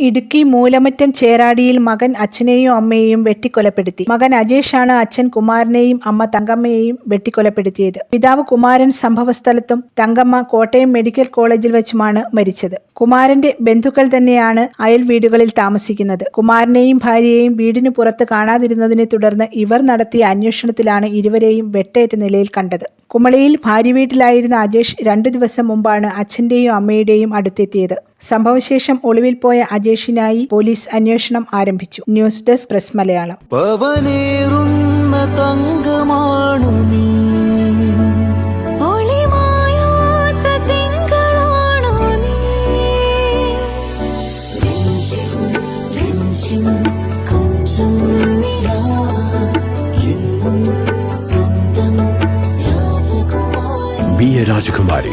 ഇടുക്കി മൂലമറ്റം ചേരാടിയിൽ മകൻ അച്ഛനെയും അമ്മയെയും വെട്ടിക്കൊലപ്പെടുത്തി. മകൻ അജേഷാണ് അച്ഛൻ കുമാരനെയും അമ്മ തങ്കമ്മയെയും വെട്ടിക്കൊലപ്പെടുത്തിയത്. പിതാവ് കുമാരൻ സംഭവസ്ഥലത്തും തങ്കമ്മ കോട്ടയം മെഡിക്കൽ കോളേജിൽ വെച്ചുമാണ് മരിച്ചത്. കുമാരന്റെ ബന്ധുക്കൾ തന്നെയാണ് അയൽ വീടുകളിൽ താമസിക്കുന്നത്. കുമാരനെയും ഭാര്യയെയും വീടിനു പുറത്ത് കാണാതിരുന്നതിനെ തുടർന്ന് ഇവർ നടത്തിയ അന്വേഷണത്തിലാണ് ഇരുവരെയും വെട്ടേറ്റ നിലയിൽ കണ്ടത്. കുമളിയിൽ ഭാര്യ വീട്ടിലായിരുന്ന അജേഷ് രണ്ടു ദിവസം മുമ്പാണ് അച്ഛന്റെയും അമ്മയുടെയും അടുത്തെത്തിയത്. സംഭവശേഷം ഒളിവിൽ പോയ അജേഷിനായി പോലീസ് അന്വേഷണം ആരംഭിച്ചു. News desk press Malayalam. തങ്കമാണു നീ. രാജകുമാരി